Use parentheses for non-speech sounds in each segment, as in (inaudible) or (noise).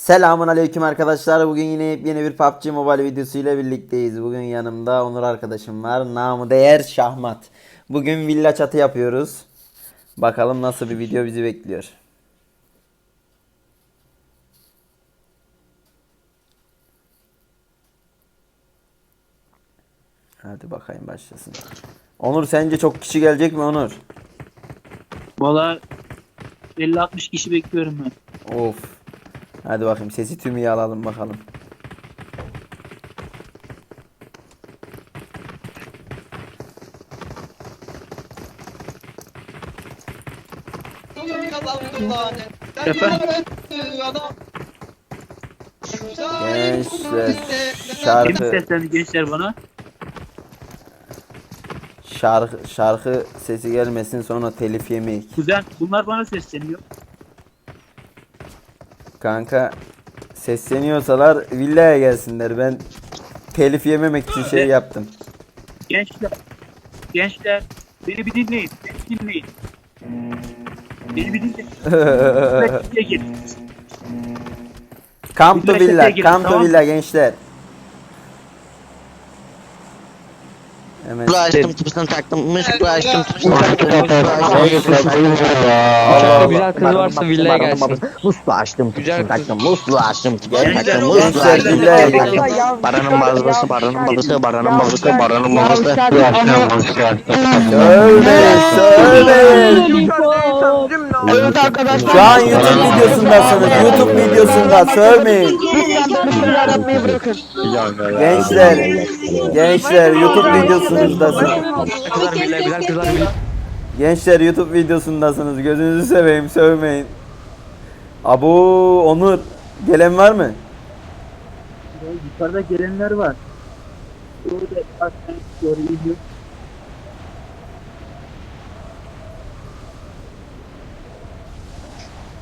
Selamun aleyküm arkadaşlar. Bugün yine yeni bir PUBG Mobile videosu ile birlikteyiz. Bugün yanımda Onur arkadaşım var. Namı değer Şahmat. Bugün villa çatı yapıyoruz. Bakalım nasıl bir video bizi bekliyor. Hadi bakayım başlasın. Onur sence çok kişi gelecek mi Onur? Valla 50-60 kişi bekliyorum ben. Of. Hadi bakayım sesi tüm iyi alalım bakalım. Efendim? Gençler Kim şarkı seslendi gençler bana? şarkı şarkı sesi gelmesin sonra telif yemeyik. Kuzen bunlar bana sesleniyor. Kanka sesleniyorsalar villaya gelsinler. Ben telif yememek için şey yaptım. Gençler. Gençler. Beni bir dinleyin. Beni dinleyin. Beni bir dinleyin. (laughs) Git. Come to villa, come to villa gençler. Hemen Musluğu açtım tıpısını taktım. Musluğu açtım tıpısını taktım. Güzel kız varsa villaya gelsin. Musluğu açtım tıpısını taktım. Musluğu açtım tıpısını taktım. Gençler, açtım tıpısını taktım. Baranın bazısı, baranın balısı, baranın balısı, baranın balısı. Söyleyin, söyleyin. Evet arkadaşlar. Şu an YouTube videosundasınız. YouTube videosunda sövmeyin. Bırakın. Gençler, gençler YouTube villaya. Gençler YouTube videosundasınız. Gözünüzü seveyim, sövmeyin. Abu Onur, gelen var mı? Yukarıda gelenler var.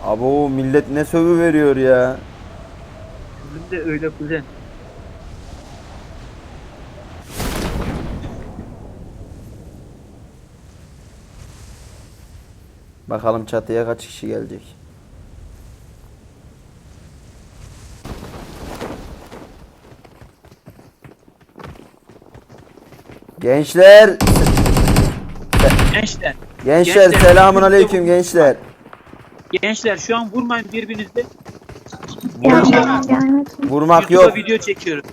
Abu millet ne sövü veriyor ya. Bizim de öyle kuzen. Bakalım çatıya kaç kişi gelecek. Gençler, Gençler. gençler Gençler, selamun aleyküm gençler. Gençler şu an vurmayın birbirinizle. Vurmak YouTube'a yok. video çekiyorum.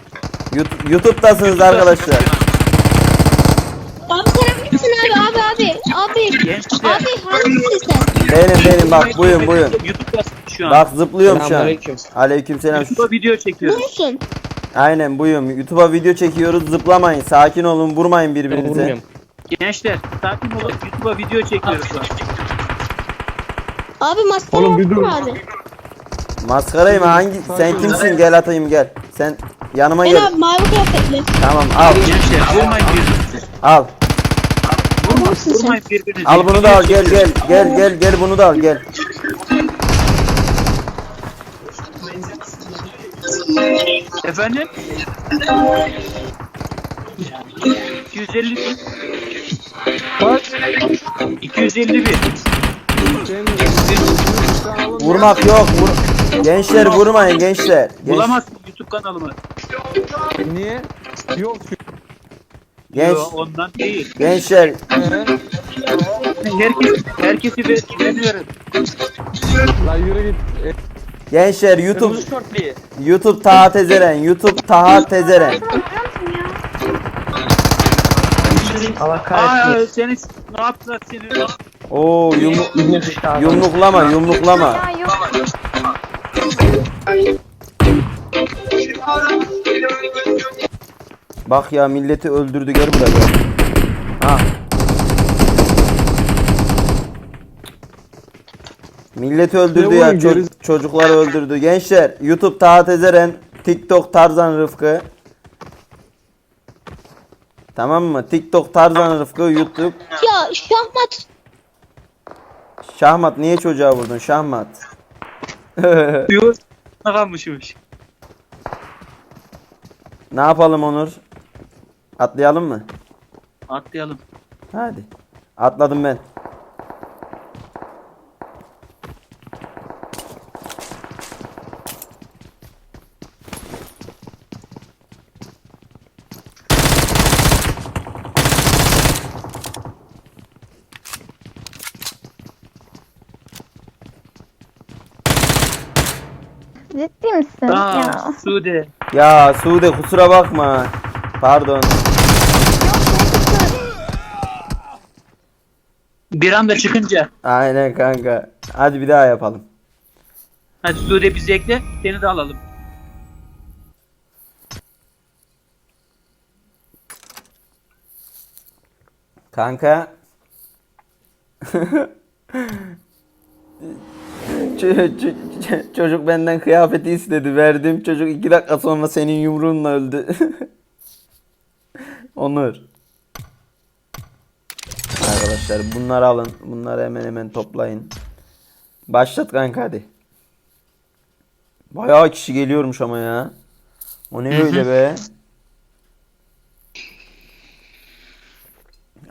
Yut- YouTube'dasınız arkadaşlar. Abi sorabilirsin abi abi abi abi Gençler. abi hangisi sen? Benim benim bak buyun buyun. YouTube'dasın şu an. Bak zıplıyorum şu an. Selamünaleyküm. Aleykümselam. YouTube'a video çekiyorum. musun? Aynen buyum. YouTube'a video çekiyoruz. Zıplamayın. Sakin olun. Vurmayın Ben birbirinize. vurmuyorum. Gençler sakin olun YouTube'a video çekiyoruz şu an. Abi maskara Oğlum bir dur. abi. Maskarayım hangi? Sen kimsin? Gel atayım gel. Sen yanıma gel. abi mavi kıyafetli. Tamam al. Gençler vurmayın birbirinize. Al. Vurmayın, vurmayın birbirinize. Al bunu da al. Gel gel. Gel gel gel bunu da al gel. Efendim? 250 bin. Kaç? 250 bin. Vurmak yok. Vur. Gençler vurmayın gençler. Genç, Bulamazsın YouTube kanalımı. Niye? Yok genç, Yo, ondan değil. gençler Herkes, herkesi ver, veriyorum. lan yürü git. gençler YouTube Kırmızı şortlu. YouTube Taha Tezeren. YouTube Taha Tezeren. Aa seni ne yaptılar seni? Oo yumruk, yumruklama yumruklama. Bak ya milleti öldürdü gel buraya. Ha. Milleti öldürdü Ne ya ço- çocukları öldürdü. Gençler YouTube Taha Tezeren, TikTok Tarzan Rıfkı. Tamam mı? TikTok Tarzan Rıfkı, YouTube Ya şahmat. Şahmat niye çocuğa vurdun Şahmat? Ne kalmışmış? ne yapalım Onur? Atlayalım mı? Atlayalım. Hadi. Atladım ben. Ciddi misin? Aa, Ya. Sude. Ya Sude kusura bakma. Pardon. Bir anda çıkınca. Aynen kanka. Hadi bir daha yapalım. Hadi Sude bizi ekle. Seni de alalım. Kanka. (laughs) Çocuk benden kıyafeti istedi. Verdim. Çocuk iki dakika sonra senin yumruğunla öldü. (laughs) Onur. Arkadaşlar bunları alın. Bunları hemen hemen toplayın. Başlat kanka hadi. Bayağı kişi geliyormuş ama ya. O ne öyle be?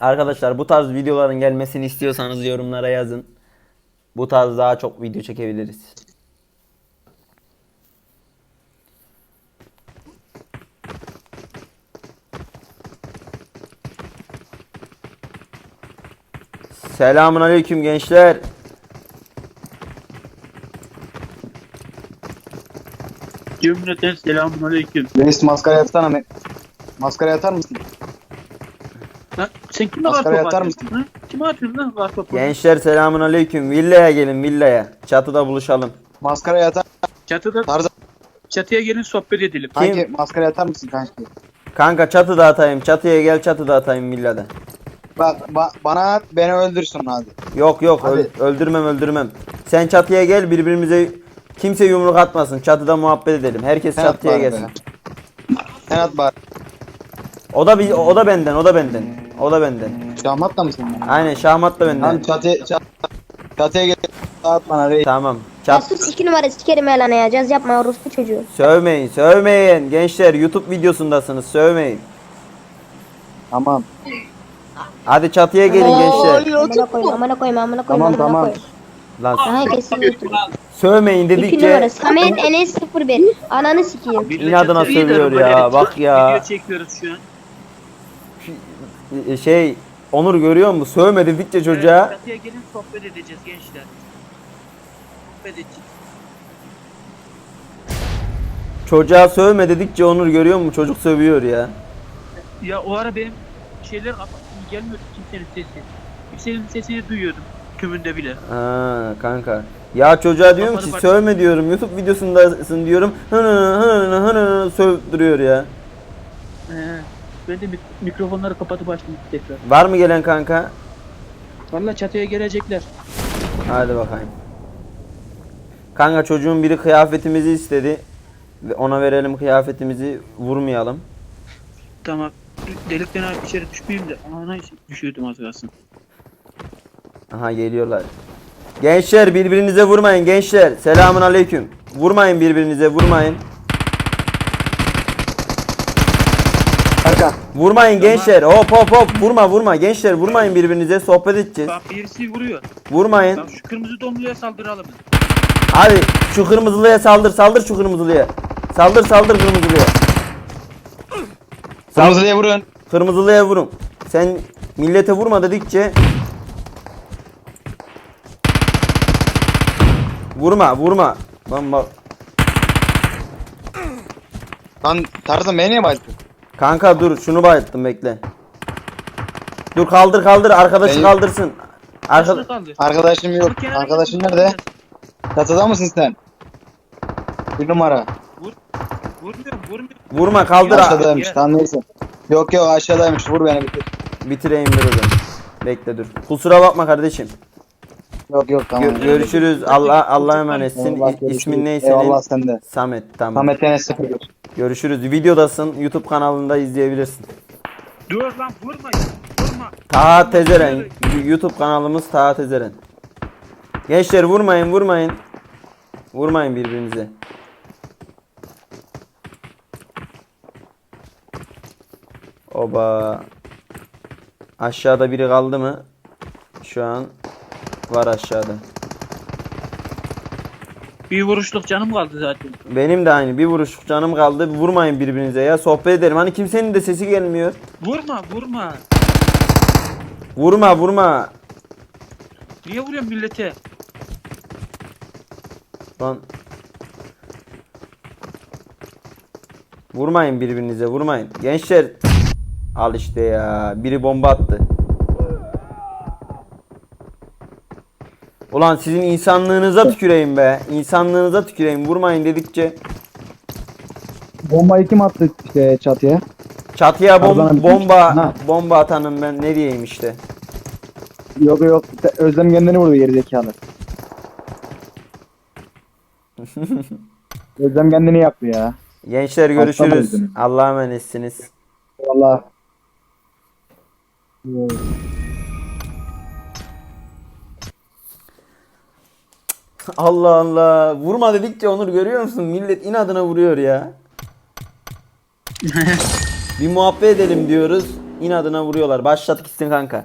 Arkadaşlar bu tarz videoların gelmesini istiyorsanız yorumlara yazın. Bu tarz daha çok video çekebiliriz. Selamun aleyküm gençler. Cümleten selamun aleyküm. Reis maskara yatsana? Maskara yatar mısın? Lan sen kime var top atar atıyorsun? Ha? Kime atıyorsun lan var topu? Gençler selamun aleyküm. Villaya gelin villaya. Çatıda buluşalım. Maskara yatar. Çatıda Tarzan çatıya gelin sohbet edelim. hangi maskara yatar mısın kanki? Kanka çatıda atayım. Çatıya gel çatıda atayım villada. Bak ba- bana at beni öldürsün hadi. Yok yok öl- Hadi. öldürmem öldürmem. Sen çatıya gel birbirimize kimse yumruk atmasın. Çatıda muhabbet edelim. Herkes Sen at çatıya bari be. gelsin. Sen at bari. O da bir o da benden, o da benden. O da benden. Şahmat da mısın? Aynen Şahmat da Lan benden. çatıya çat, çatıya gel. At bana reis. Tamam. Ya Çat sus iki numara sikerim elana ya. Caz yapma orospu çocuğu. sövmeyin, sövmeyin. Gençler YouTube videosundasınız. Sövmeyin. Tamam. Hadi çatıya gelin gençler. Amına koyma amına koyma amına koyma Tamam, amına tamam. Lan Aha kesin YouTube. sövmeyin İki dedikçe numara. Samet Enes 01. Ananı sikeyim. Birle İnadına çatıya sövüyor gidelim, ya, bak ya. Video çekiyoruz şu an. E, şey Onur görüyor musun? Sövme dedikçe çocuğa. Evet, çatıya gelin sohbet edeceğiz gençler. Sohbet edeceğiz. Çocuğa sövme dedikçe Onur görüyor musun? Çocuk sövüyor ya. Ya o ara benim şeyler gelmiyordu kimsenin sesi. Kimsenin sesini duyuyordum. Tümünde bile. Ha kanka. Ya çocuğa diyorum ki Kafanı sövme diyorum. YouTube videosundasın diyorum. Hını hını hını sövdürüyor ya. Ee, ben de mik- mikrofonları kapatıp açtım tekrar. Var mı gelen kanka? Valla çatıya gelecekler. Hadi bakayım. Kanka çocuğun biri kıyafetimizi istedi. Ve ona verelim kıyafetimizi vurmayalım. Tamam. Delikten abi içeri düşmeyeyim de. Ana düşüyordum az kalsın. Aha geliyorlar. Gençler birbirinize vurmayın gençler. Selamun aleyküm. Vurmayın birbirinize vurmayın. Arka. Vurmayın gençler. Hop hop hop. Vurma vurma. Gençler vurmayın birbirinize. Sohbet edeceğiz. Bak birisi vuruyor. Vurmayın. Bak şu kırmızı domluya saldıralım. Hadi şu kırmızılıya saldır saldır şu kırmızılıya. Saldır saldır kırmızılıya. Kırmızıya vurun. Kırmızılıya vurun. Sen millete vurma dedikçe Vurma vurma. Lan bak. Lan Tarzan beni niye baydın? Kanka dur şunu bayılttım bekle. Dur kaldır kaldır arkadaşı Benim- kaldırsın. Arka kaldı. Arkadaşım yok. Kenara Arkadaşın nerede? Çatıda mısın sen? Bir numara. Vurmuyorum vurmuyorum. vurma kaldır. Aşağıdaymış. ya. Tamam neyse. Yok yok aşağıdaymış. Vur beni bitir. Bitireyim dur hocam. Bekle dur. Kusura bakma kardeşim. Yok yok tamam. Gö- görüşürüz. Allah Allah'a emanetsin. Eyvallah, İ- İsmin görüşürüz. ne senin? Eyvallah sende. Samet tamam. Samet Enes 01. Görüşürüz. Videodasın. YouTube kanalında izleyebilirsin. Dur lan vurmayın. Vurma. Taha Tezeren. YouTube kanalımız Taha Tezeren. Gençler vurmayın vurmayın. Vurmayın birbirinize. Oba. Aşağıda biri kaldı mı? Şu an var aşağıda. Bir vuruşluk canım kaldı zaten. Benim de aynı. Bir vuruş canım kaldı. Vurmayın birbirinize ya. Sohbet edelim. Hani kimsenin de sesi gelmiyor. Vurma vurma. Vurma vurma. Niye vuruyorsun millete? Lan. Vurmayın birbirinize vurmayın. Gençler al işte ya. Biri bomba attı. Ulan sizin insanlığınıza tüküreyim be. İnsanlığınıza tüküreyim. Vurmayın dedikçe. Bombayı kim attı işte çatıya? Çatıya bom- Pardon, bomba ha. bomba atanım ben ne diyeyim işte. Yok yok. Özlem kendini vurdu geri zekalı. (laughs) Özlem kendini yaptı ya. Gençler görüşürüz. mıydın? Allah'a emanetsiniz. Vallahi. (laughs) Allah Allah. Vurma dedikçe Onur görüyor musun? Millet inadına vuruyor ya. (laughs) Bir muhabbet edelim diyoruz. İnadına vuruyorlar. Başlat gitsin kanka.